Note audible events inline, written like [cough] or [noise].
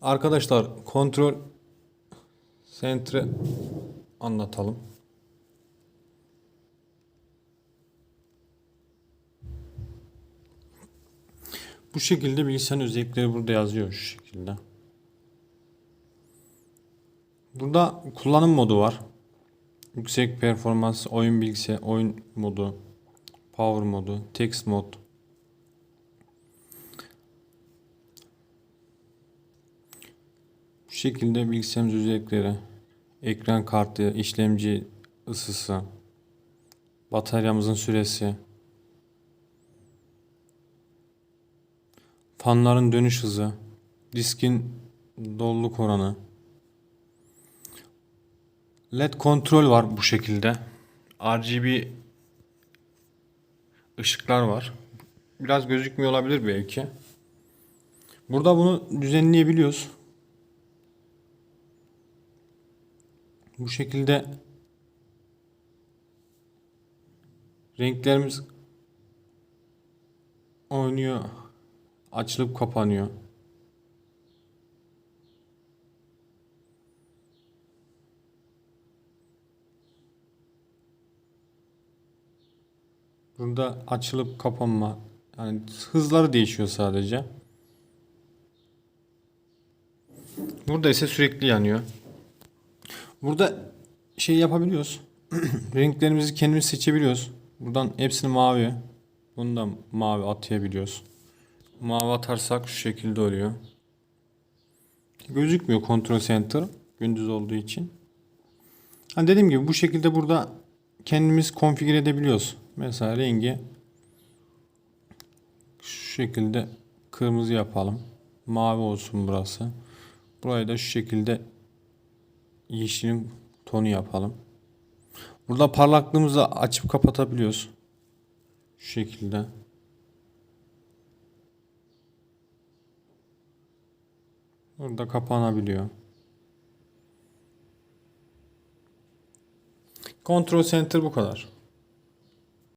Arkadaşlar kontrol center'ı anlatalım. Bu şekilde bilgisayarın özellikleri burada yazıyor şu şekilde. Burada kullanım modu var. Yüksek performans oyun bilgisayar oyun modu, power modu, text mod. Şekilde bilgisayarımız özellikleri, ekran kartı, işlemci ısısı, bataryamızın süresi, fanların dönüş hızı, diskin doluluk oranı, LED kontrol var bu şekilde. RGB ışıklar var. Biraz gözükmüyor olabilir belki. Burada bunu düzenleyebiliyoruz. Bu şekilde renklerimiz oynuyor. Açılıp kapanıyor. Burada açılıp kapanma yani hızları değişiyor sadece. Burada ise sürekli yanıyor. Burada şey yapabiliyoruz. [clears throat] Renklerimizi kendimiz seçebiliyoruz. Buradan hepsini mavi. Bunu da mavi atayabiliyoruz. Mavi atarsak şu şekilde oluyor. Gözükmüyor Control Center gündüz olduğu için. Ha dediğim gibi bu şekilde burada kendimiz konfigüre edebiliyoruz. Mesela rengi şu şekilde kırmızı yapalım. Mavi olsun burası. Burayı da şu şekilde yeşilin tonu yapalım. Burada parlaklığımızı açıp kapatabiliyoruz. Şu şekilde. Burada kapanabiliyor. Control Center bu kadar.